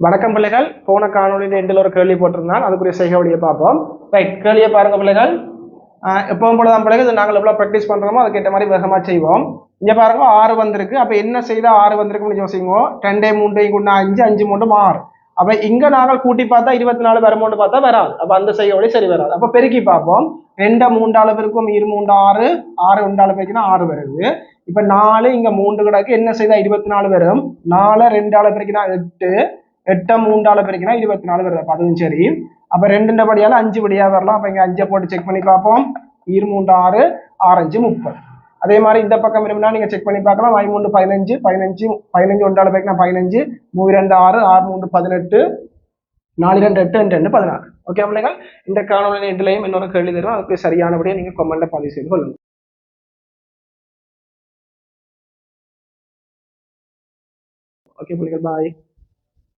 வணக்கம் பிள்ளைகள். போன காணொலியில் எண்டில் ஒரு கேள்வி போட்டிருந்தான். அதுக்குரிய செய்கை பார்ப்போம். ரைட் கேள்வியை பாருங்க பிள்ளைகள். ஆஹ் எப்பவும் பிள்ளைகள் இது நாங்கள் எவ்வளோ ப்ராக்டிஸ் பண்ணுறோமோ அதுக்கேற்ற மாதிரி வேகமாக செய்வோம். இங்கே பாருங்க ஆறு வந்திருக்கு. அப்போ என்ன செய்தால் ஆறு வந்திருக்குன்னு யோசிங்க? ரெண்டே மூன்றையும் கொண்டு அஞ்சு அஞ்சு மூன்று ஆறு. அப்போ இங்கே நாங்கள் கூட்டி பார்த்தா இருபத்தி நாலு வருமோன்னு பார்த்தா வராது. அப்போ அந்த செய்கை சரி வராது. அப்போ பெருக்கி பார்ப்போம். ரெண்டை மூண்டாளு பெருக்கும் இரு மூன்று ஆறு. ஆறு உண்டாளு பெருக்கினா ஆறு வருது. இப்போ நாலு இங்கே மூன்று கிடக்கு. என்ன செய்தால் இருபத்தி நாலு வரும்? நாலு ரெண்டாளு பெருக்கினா எட்டு. எட்டை மூன்றால் பெருக்கினா இருபத்தி நாலு வருது. அப்ப அதுவும் சரி. அப்போ ரெண்டுன்ற படியால் அஞ்சு படியாக வரலாம். அப்போ இங்கே அஞ்சை போட்டு செக் பண்ணி பார்ப்போம். இரு மூன்று ஆறு ஆரஞ்சு முப்பது. அதே மாதிரி இந்த பக்கம் விரும்பினா நீங்கள் செக் பண்ணி பார்க்கலாம். ஐ பதினஞ்சு பதினஞ்சு பதினஞ்சு ஒன்றால் பெருக்கினா பதினஞ்சு. மூணு ரெண்டு ஆறு ஆறு மூன்று பதினெட்டு. நாலு ரெண்டு எட்டு ரெண்டு ரெண்டு பதினாறு. ஓகே பிள்ளைகள் இந்த காணொலி எட்டுலையும் இன்னொரு கேள்வி தரும். அதுக்கு சரியானபடியே நீங்கள் கொமெண்ட்டை பதிவு செய்து கொள்ளுங்கள் ஓகே பிள்ளைகள் பாய்